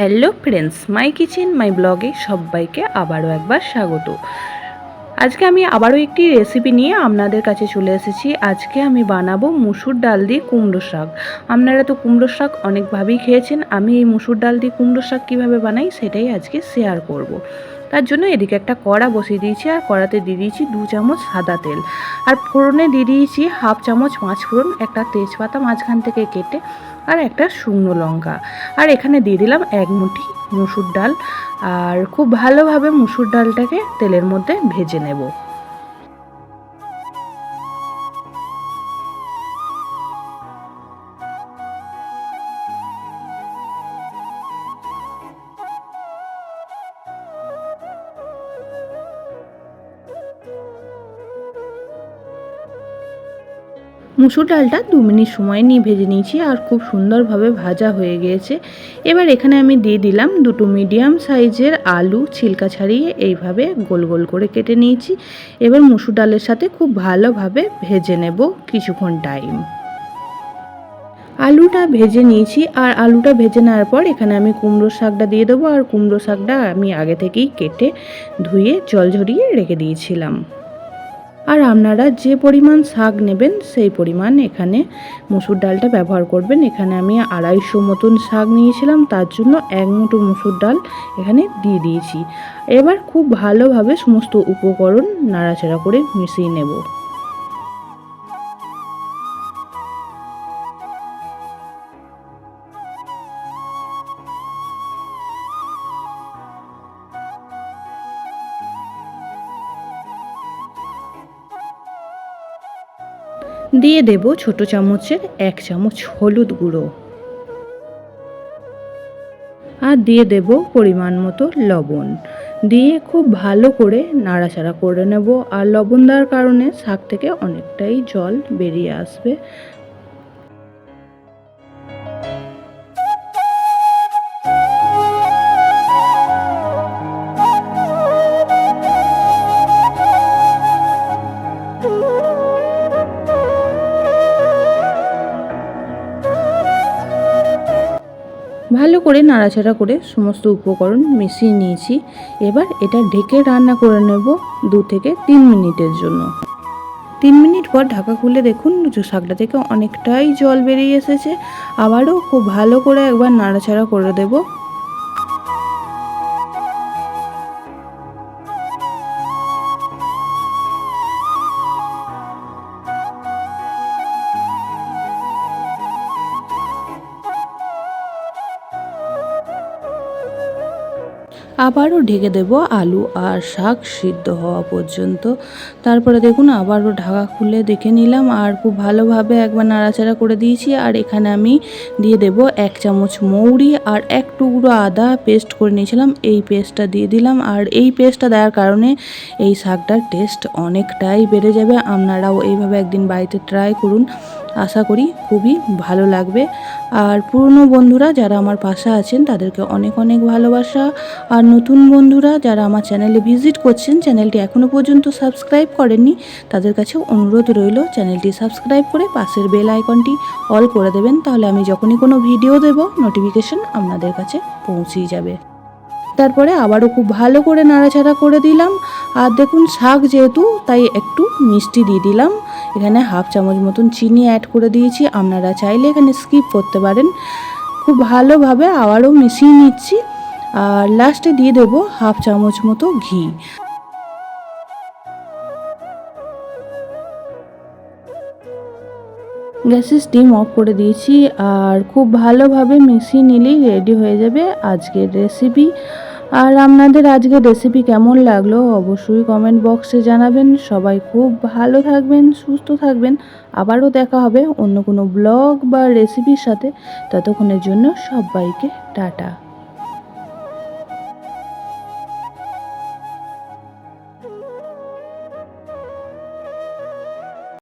Hello friends, my kitchen, my ব্লগে সবাইকে আবারও একবার স্বাগত। আজকে আমি আবারও একটি রেসিপি নিয়ে আপনাদের কাছে চলে এসেছি। আজকে আমি বানাবো মুসুর ডাল দিয়ে কুমড়ো শাক। আপনারা তো কুমড়ো শাক অনেকভাবেই খেয়েছেন, আমি এই মুসুর ডাল দিয়ে কুমড়ো শাক কীভাবে বানাই সেটাই আজকে শেয়ার করব। তার জন্য এদিকে একটা কড়া বসিয়ে দিয়েছি আর কড়াতে দিয়ে দিয়েছি দু চামচ সাদা তেল। আর ফোড়নে দিয়ে দিয়েছি হাফ চামচ মাছ ফোড়ন, একটা তেজপাতা মাঝখান থেকে কেটে আর একটা শুকনো লঙ্কা। আর এখানে দিয়ে দিলাম এক মুঠি মুসুর ডাল। আর খুব ভালোভাবে মুসুর ডালটাকে তেলের মধ্যে ভেজে নেব। মুসুর ডালটা দু মিনিট সময় নিয়ে ভেজে নিয়েছি আর খুব সুন্দরভাবে ভাজা হয়ে গিয়েছে। এবার এখানে আমি দিয়ে দিলাম দুটো মিডিয়াম সাইজের আলু, ছিলকা ছাড়িয়ে এইভাবে গোল গোল করে কেটে নিয়েছি। এবার মুসুর ডালের সাথে খুব ভালোভাবে ভেজে নেব কিছুক্ষণ টাইম। আলুটা ভেজে নিয়েছি আর আলুটা ভেজে নেওয়ার পর এখানে আমি কুমড়ো শাকটা দিয়ে দেবো আর কুমড়ো শাকটা আমি আগে থেকেই কেটে ধুয়ে জল ঝরিয়ে রেখে দিয়েছিলাম। আর আপনারা যে পরিমাণ শাক নেবেন, সেই পরিমাণ এখানে মুসুর ডালটা ব্যবহার করবেন। এখানে আমি আড়াইশো মতন শাক নিয়েছিলাম, তার জন্য এক মুঠো মুসুর ডাল এখানে দিয়ে দিয়েছি। এবার খুব ভালোভাবে সমস্ত উপকরণ নাড়াচাড়া করে মিশিয়ে নেব। দিয়ে দেব ছোট চামচের এক চামচ হলুদ গুঁড়ো। আর দিয়ে দেব পরিমাণ মতো লবণ। দিয়ে খুব ভালো করে নাড়াচাড়া করে নেব। আর লবণ দেওয়ার কারণে শাক থেকে অনেকটাই জল বেরিয়ে আসবে। ভালো করে নাড়াচাড়া করে সমস্ত উপকরণ মিশিয়ে নিয়েছি। এবার এটা ঢেকে রান্না করে নেব দু থেকে তিন মিনিটের জন্য। তিন মিনিট পর ঢাকা খুলে দেখুন শাকটা থেকে অনেকটাই জল বেরিয়ে এসেছে। আবারও খুব ভালো করে একবার নাড়াচাড়া করে দেবো। আবারও ঢেকে দেব আলু আর শাক সিদ্ধ হওয়া পর্যন্ত। তারপরে দেখুন, আবারও ঢাকা খুলে দেখে নিলাম আর খুব ভালোভাবে একবার নাড়াচাড়া করে দিয়েছি। আর এখানে আমি দিয়ে দেব এক চামচ মৌরি আর এক টুকরো আদা পেস্ট করে নিয়েছিলাম। এই পেস্টটা দিয়ে দিলাম আর এই পেস্টটা দেওয়ার কারণে এই শাকটার টেস্ট অনেকটাই বেড়ে যাবে। আপনারাও এইভাবে একদিন বাড়িতে ট্রাই করুন। আশা করি খুবই ভালো লাগবে। আর পুরনো বন্ধুরা যারা আমার পাশে আছেন, তাদেরকে অনেক অনেক ভালোবাসা। আর নতুন বন্ধুরা যারা আমার চ্যানেলে ভিজিট করছেন, চ্যানেলটি এখনও পর্যন্ত সাবস্ক্রাইব করেননি, তাদের কাছে অনুরোধ রইল, চ্যানেলটি সাবস্ক্রাইব করে পাশের বেল আইকনটি অল করে দেবেন, তাহলে আমি যখনই কোনো ভিডিও দেব, নোটিফিকেশন আপনাদের কাছে পৌঁছেই যাবে। তারপরে আবারও খুব ভালো করে নাড়াচাড়া করে দিলাম। আর দেখুন, শাক যেহেতু, তাই একটু মিষ্টি দিয়ে দিলাম। এখানে হাফ চামচ মতন চিনি অ্যাড করে দিয়েছি। আপনারা চাইলে এখানে স্কিপ করতে পারেন। খুব ভালোভাবে আবারও মিশিয়ে নিচ্ছি। আর লাস্টে দিয়ে দেব হাফ চামচ মতো ঘি। গ্যাসের স্টিম অফ করে দিয়েছি। আর খুব ভালোভাবে মিশিয়ে নিলেই রেডি হয়ে যাবে আজকের রেসিপি আর আপনাদের আজকে রেসিপি কেমন লাগল অবশ্যই কমেন্ট বক্সে জানাবেন। সবাই খুব ভালো থাকবেন, সুস্থ থাকবেন। আবারও দেখা হবে অন্য কোনো ব্লগ বা রেসিপির সাথে। ততক্ষণের জন্য সবাইকে টাটা।